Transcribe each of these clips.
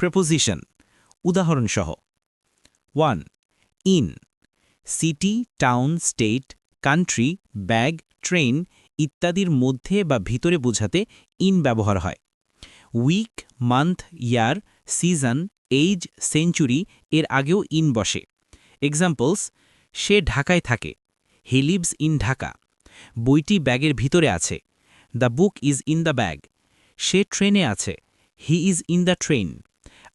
Preposition উদাহরণসহ। One in city town state country bag train ইত্যাদির মধ্যে বা ভিতরে বোঝাতে ইন ব্যবহার হয়। Week month year season age century এর আগেও ইন বসে। এক্সাম্পলস সে ঢাকায় থাকে হি লিভস ইন ঢাকা বইটি ব্যাগের ভিতরে আছে the book is in the bag সে ট্রেনে আছে he is in the train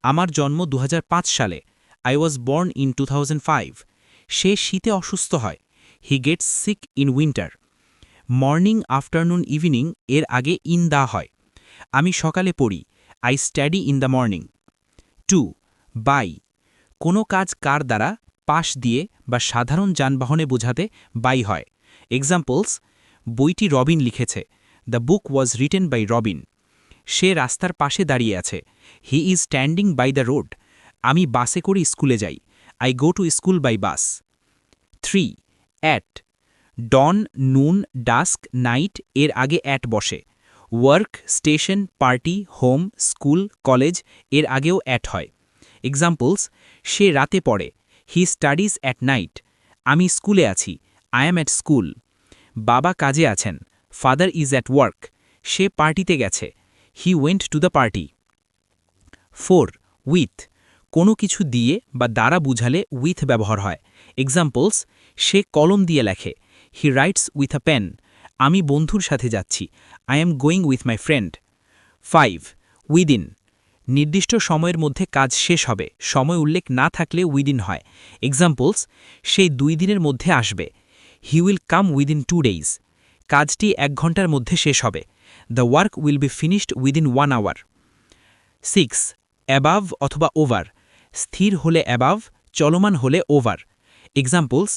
আমার জন্ম দু হাজার পাঁচ সালে। I was born in two সে শীতে অসুস্থ হয়। He gets sick in winter morning afternoon evening এর আগে ইন দা হয়। আমি সকালে পড়ি। I study in the morning two by কোনো কাজ কার দ্বারা পাশ দিয়ে বা সাধারণ যানবাহনে বোঝাতে বাই হয়। এক্সাম্পলস বইটি রবিন লিখেছে। The book was written by Robin সে রাস্তার পাশে দাঁড়িয়ে আছে। He is standing by the road আমি বাসে করে স্কুলে যাই। I go to school by bus three at dawn noon dusk night এর আগে অ্যাট বসে। Work station party home school কলেজের আগেও অ্যাট হয়। এক্সাম্পলস সে রাতে পড়ে। হি স্টাডিজ অ্যাট নাইট আমি স্কুলে আছি। আই অ্যাম অ্যাট স্কুল বাবা কাজে আছেন। ফাদার ইজ অ্যাট ওয়ার্ক সে পার্টিতে গেছে। He went to the party four with কোনো কিছু দিয়ে বা দ্বারা বুঝালে উইথ ব্যবহার হয়। এক্সাম্পলস সে কলম দিয়ে লেখে। He writes with a pen আমি বন্ধুর সাথে যাচ্ছি। I am going with my friend five within নির্দিষ্ট সময়ের মধ্যে কাজ শেষ হবে। সময় উল্লেখ না থাকলে উইদিন হয়। এক্সাম্পলস সেই দুই দিনের মধ্যে আসবে। He will come within two days কাজটি এক ঘণ্টার মধ্যে শেষ হবে। The work will be finished within one hour six above অথবা ওভার স্থির হলে অ্যাবাভ চলমান হলে ওভার এক্সাম্পলস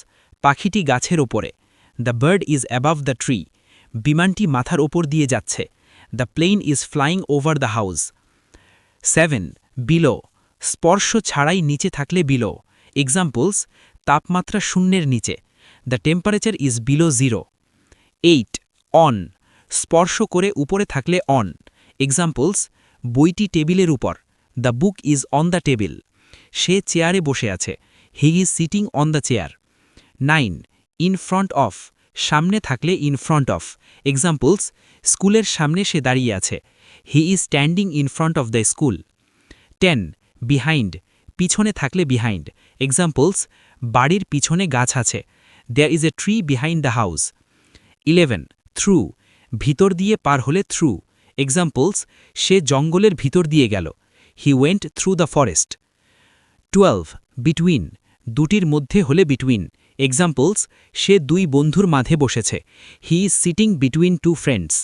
পাখিটি গাছের ওপরে. The bird is above the tree বিমানটি মাথার ওপর দিয়ে যাচ্ছে। The plane is flying over the house seven below স্পর্শ ছাড়াই নিচে থাকলে বিলো এক্সাম্পলস তাপমাত্রা শূন্যের নিচে. The temperature is below zero eight on স্পর্শ করে উপরে থাকলে অন এক্সাম্পলস বইটি টেবিলের উপর। The book is on the table সে চেয়ারে বসে আছে। He is sitting on the chair nine in front of সামনে থাকলে ইন ফ্রন্ট অফ এক্সাম্পলস স্কুলের সামনে সে দাঁড়িয়ে আছে। He is standing in front of the school ten behind পিছনে থাকলে বিহাইন্ড এক্সাম্পলস বাড়ির পিছনে গাছ আছে। There is a tree behind the house eleven through ভিতর দিয়ে পার হলে থ্রু। এক্সাম্পলস সে জঙ্গলের ভিতর দিয়ে গেল। He went through the forest twelve between দুটির মধ্যে হলে বিটুইন এক্সাম্পলস সে দুই বন্ধুর মাঝে বসেছে। He is sitting between two friends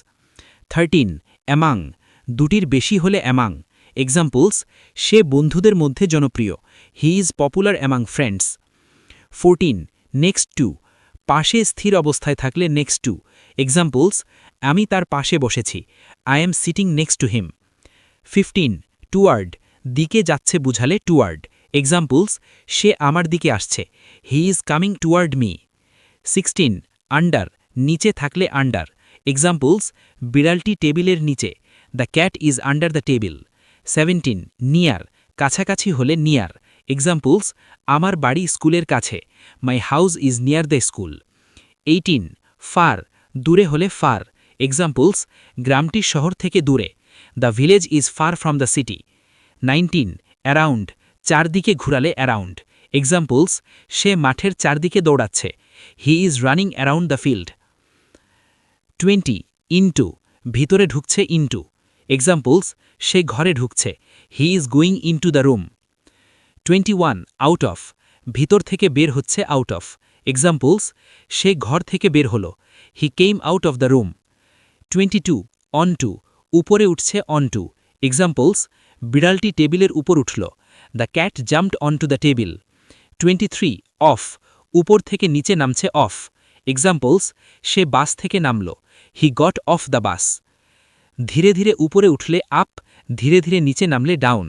thirteen among দুটির বেশি হলে অ্যামাং এক্সাম্পলস সে বন্ধুদের মধ্যে জনপ্রিয়। He is popular among friends fourteen next to পাশে স্থির অবস্থায় থাকলে নেক্সট টু এক্সাম্পলস আমি তার পাশে বসেছি। I am sitting next to him fifteen toward দিকে যাচ্ছে বুঝালে টুয়ার্ড এক্সাম্পলস সে আমার দিকে আসছে। He is coming toward me sixteen under নিচে থাকলে আন্ডার এক্সাম্পলস বিড়ালটি টেবিলের নিচে। The cat is under the table seventeen near কাছাকাছি হলে নিয়ার এক্সাম্পলস আমার বাড়ি স্কুলের কাছে। My house is near the school eighteen far দূরে হলে ফার এক্সাম্পলস গ্রামটি শহর থেকে দূরে। The village is far from the city nineteen around চারদিকে ঘুরালে অ্যারাউন্ড এক্সাম্পলস সে মাঠের চারদিকে দৌড়াচ্ছে। He is running around the field twenty into ভিতরে ঢুকছে ইনটু এক্সাম্পলস সে ঘরে ঢুকছে। He is going into the room twenty one out of ভিতর থেকে বের হচ্ছে আউট অফ এক্সাম্পলস সে ঘর থেকে বের হল। He came out of the room twenty two on to উপরে উঠছে অন টু এক্সাম্পলস বিড়ালটি টেবিলের উপর উঠল। The cat jumped on to the table twenty three off উপর থেকে নিচে নামছে অফ এক্সাম্পলস সে বাস থেকে নামল। He got off the bus ধীরে ধীরে উপরে উঠলে আপ ধীরে ধীরে নিচে নামলে ডাউন